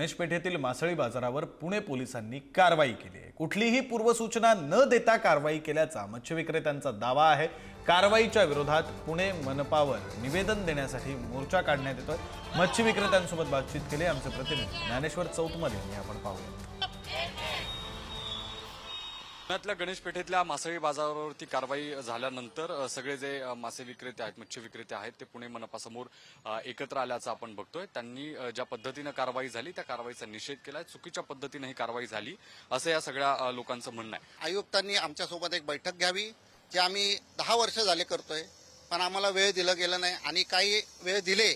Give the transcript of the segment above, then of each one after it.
गणेशपेठेतील मासळी बाजारावर पुणे पोलिसांनी कारवाई केली आहे. कुठलीही पूर्वसूचना न देता कारवाई केल्याचा मत्स्य विक्रेत्यांचा दावा आहे. कारवाईच्या विरोधात पुणे मनपावर निवेदन देण्यासाठी मोर्चा काढण्यात येतोय. मच्छी विक्रेत्यांसोबत बातचीत केली आमचे प्रतिनिधी ज्ञानेश्वर चौतमल यांनी आपण पाहूया. पुण्यातल्या गणेश पेठेतल्या मासळी बाजारावरती कारवाई झाल्यानंतर सगळे जे मासे विक्रेते आहेत मच्छी विक्रेते आहेत ते पुणे मनपासमोर एकत्र आल्याचं आपण बघतोय. त्यांनी ज्या पद्धतीनं कारवाई झाली त्या कारवाईचा निषेध केलाय. चुकीच्या पद्धतीनं ही कारवाई झाली असं या सगळ्या लोकांचं म्हणणं आहे. आयुक्तांनी आमच्यासोबत एक बैठक घ्यावी जे आम्ही दहा वर्ष झाले करतोय पण आम्हाला वेळ दिलं गेलं नाही. आणि काही वेळ दिले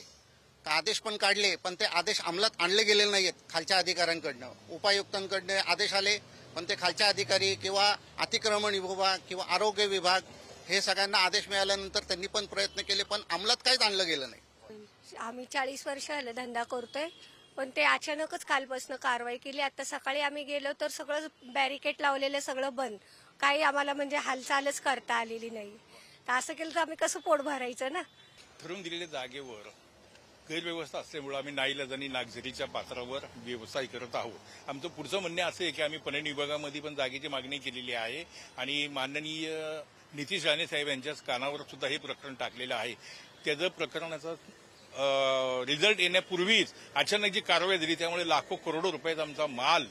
तर आदेश पण काढले पण ते आदेश अंमलात आणले गेलेले नाहीत खालच्या अधिकाऱ्यांकडनं. उपायुक्तांकडनं आदेश आले पण ते खालच्या अधिकारी किंवा अतिक्रमण विभाग किंवा आरोग्य विभाग हे सगळ्यांना आदेश मिळाल्यानंतर त्यांनी पण प्रयत्न केले पण अंमलात काहीच आणलं गेलं नाही. आम्ही चाळीस वर्ष झालं धंदा करतोय पण ते अचानकच कालपासून कारवाई केली. आता सकाळी आम्ही गेलो तर सगळं बॅरिकेड लावलेलं सगळं बंद. काही आम्हाला म्हणजे हालचालच करता आलेली नाही. तर असं केलं तर आम्ही कसं पोट भरायचं ना? ठरवून दिलेल्या जागेवर गैरव्यवस्था असल्यामुळे आम्ही नाईलाजानी नागझरीच्या पात्रावर व्यवसाय करत आहोत. आमचं पुढचं म्हणणं असं आहे की आम्ही पणन विभागामध्ये पण जागेची मागणी केलेली आहे आणि माननीय नितीश राणे साहेब यांच्याच कानावर सुद्धा हे प्रकरण टाकलेलं आहे. त्याचं प्रकरणाचा रिझल्ट येण्यापूर्वीच अचानक जी कारवाई झाली त्यामुळे लाखो करोडो रुपयाचा आमचा माल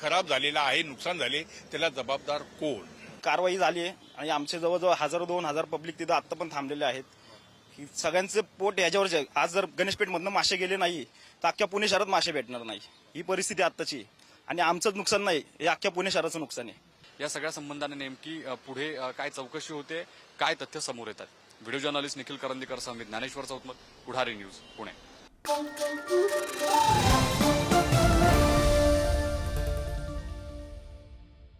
खराब झालेला आहे नुकसान झाले त्याला जबाबदार कोण? कारवाई झाली आहे आणि आमचे जवळजवळ हजारो दोन हजार पब्लिक तिथं आत्ता पण थांबलेले आहेत. की सगळ्यांचं पोट ह्याच्यावरच आहे. आज जर गणेशपेठमधनं मासे गेले नाही तर अख्ख्या पुणे शहरात मासे भेटणार नाही. ही परिस्थिती आत्ताची आहे. आणि आमचंच नुकसान नाही हे अख्ख्या पुणे शहराचं नुकसान आहे. या सगळ्या संबंधाने नेमकी पुढे काय चौकशी होते काय तथ्य समोर येतात. व्हिडिओ जर्नलिस्ट निखिल करंदीकर सह ज्ञानेश्वर चौतमत पुढारी न्यूज पुणे.